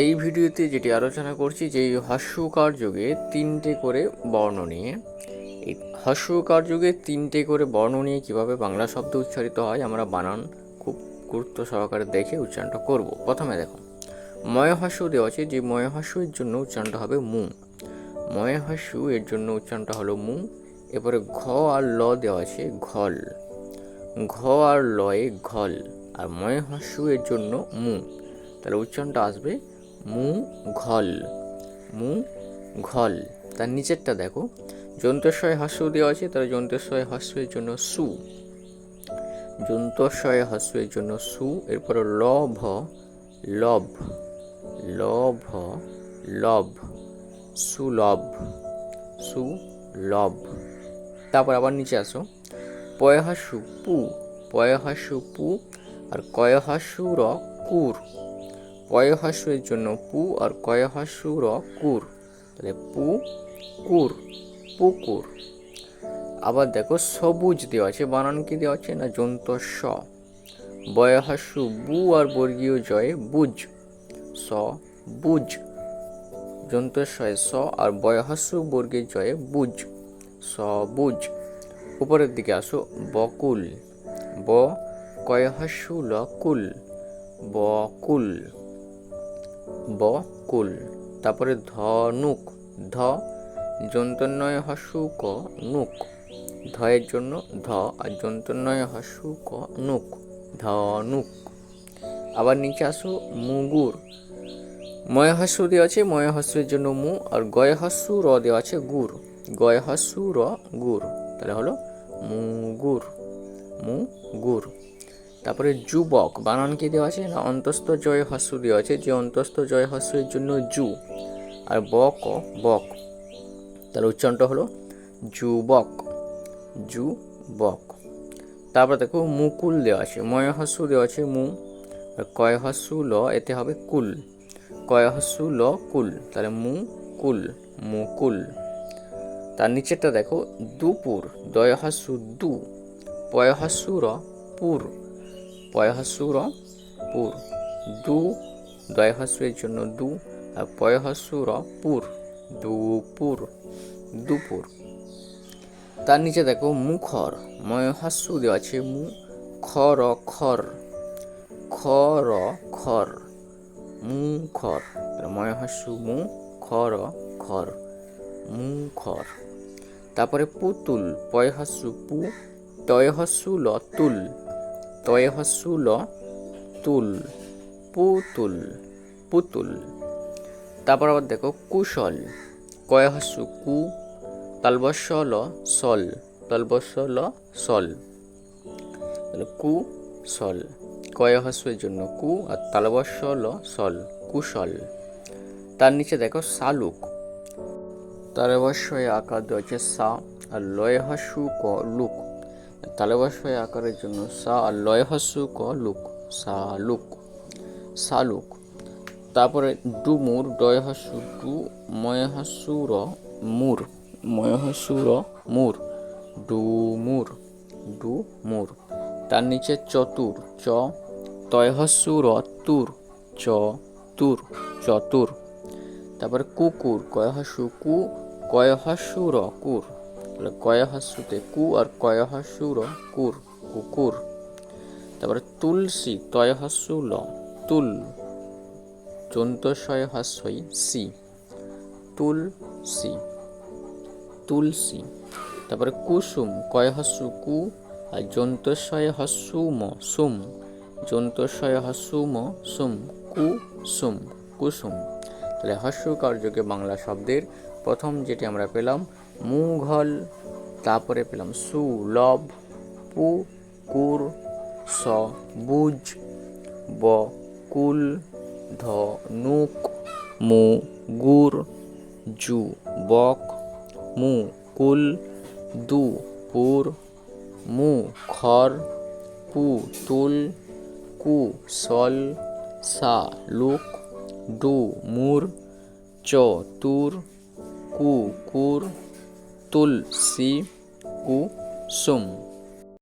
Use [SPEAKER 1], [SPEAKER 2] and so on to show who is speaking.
[SPEAKER 1] এই ভিডিওতে যেটি আলোচনা করছি যে হস্যকার যুগে তিনটে করে বর্ণ নিয়ে। এই হস্যকার যুগে তিনটে করে বর্ণ নিয়ে কীভাবে বাংলা শব্দ উচ্চারিত হয়, আমরা বানান খুব গুরুত্ব সহকারে দেখে উচ্চারণটা করব। প্রথমে দেখো, ময় হস্য দেওয়া আছে যে ময় হস্য এর জন্য উচ্চারণটা হবে মু। ময় হস্য এর জন্য উচ্চারণটা হলো মু। এরপরে ঘ আর ল দেওয়া আছে ঘল। ঘ আর লয়ে ঘল, আর ময় হস্য এর জন্য মু। তাহলে উচ্চারণটা আসবে মু ঘল মু ঘল তার নিচেরটা দেখো। যন্ত্রস্বয় হস্য দেওয়া আছে, তাহলে যন্ত্রস্বয় হস্যের জন্য সু। যন্ত্রস্বয় হস্যের জন্য সু, এরপরে লভ লভ লভ লভ, সুলভ সুলভ। তারপর আবার নিচে আসো। পয়হাসু পু পয়হাসু পু আর কয়হাসু র কুর। পয়হাসুর জন্য পু আর কয়হাসু র কুর। তাহলে পু কুর পুকুর আবার দেখো সবুজ দেওয়া আছে, বানান কি দেওয়া আছে না জন্ত স। বয়হাসু বু আর বর্গীয় জয়ে বুজ। স, বুজ। যন্ত্রস্বয় স আর বয়হাসু বর্গীয় জয়ে বুজ। সবুজ উপরের দিকে আসো, বকুল। ব কয়হাসু ল কুল। বকুল। বকুল তারপরে ধনুক ধ যন্তন্নয় হসু ক, নুক। ধয়ের জন্য ধ, আর যন্তন্নয় হসু ক, নুক। ধনুক আবার নিচে আসো, মুগুর। ময় হাস্য দেওয়া আছে, ময় হাস্যের জন্য মু, আর গয় হাস্য র দেওয়া আছে গুড় গয় হাস্য র গুড় তাহলে হলো মুগুর। মুগুর। তারপরে যুবক, বানান কি দেওয়া আছে? না, অন্তস্থ জয় হাস্য দেওয়া আছে, যে অন্তস্থ জয় হাস্যের জন্য জু আর বক বক। তাহলে উচ্চারণটা হলো যুবক যুবক। তারপর দেখো, মুকুল দেওয়া আছে, ময় হাস্য দেওয়া আছে মু। আর কয় হাস্য ল, এতে হবে কুল। কয় হাস্য ল, কুল। তাহলে মু কুল মুকুল। তার নিচেরটা দেখো, দুপুর, দয় হাস্য দু, পয় হাস্য র, পুর। পয় হাস্য র পুর। দু দয় হাস্যের জন্য দু, আর পয় হাস্য র পুর। দুপুর দুপুর তার নিচে দেখো মুখর ময় হাস্য দেওয়া আছে মু খর খর। খর খর। মুখর ময় হাস্য মু খর খর। মুখর তারপরে পুতুল পয় হাস্য পু তয় হাস্য ল তুল তয় ল তুল, পুতুল পুতুল। তারপর আবার দেখো, কুশল কয় হাস্য কু ল সল। তালবস্য ল সল। কু সল কয় জন্য কু, আর তালবস্য ল সল, কুশল। তার নিচে দেখো শালুক তালবস্যয় আকার দেওয়া হচ্ছে সা, আর লয় হাস্যু ক লুক। তালবস্যয় আকারের জন্য সা লয় হাস্যু ক লুক শালুক শালুক তারপরে ডুমুর ডয় হাস্যু ডু ময় হাস্যু র মুর ময় হাস্যু র মুর ডুমুর ডুমুর তার নিচে চতুর চ তয় হাস্যু র তুর, চ তুর চতুর তারপরে কুকুর কয় হাস্যু কু কয় হাস্যু র কুর। তাহলে কয় হাস্যুতে কু আর কয় হাস্যু র কুর, কুকুর। তারপরে তুলসী তয় হাস্যু ল, তুল। যন্তস্বয় হাস্যই সি, তুলসী তুলসী। তারপরে কুসুম কয় হাস্যু কু আর যন্তস্বয় হাস্যুম সুম। যন্তস্বয় হাস্যুম সুম, কুসুম কুসুম। তাহলে হস্য কার্যকে বাংলা শব্দের প্রথম যেটি আমরা পেলাম, মুঘল, তারপরে পেলাম সুলভ পু, কুর, স, বুজ, ব, কুল ধনুক মু, গুর, জু, বক, মু, কুল, দু, পুর, মু, খর, পু, তুল, কু, সল, সা, লুক ডু মুর চ তুর কু কুর তুলসি কু সুম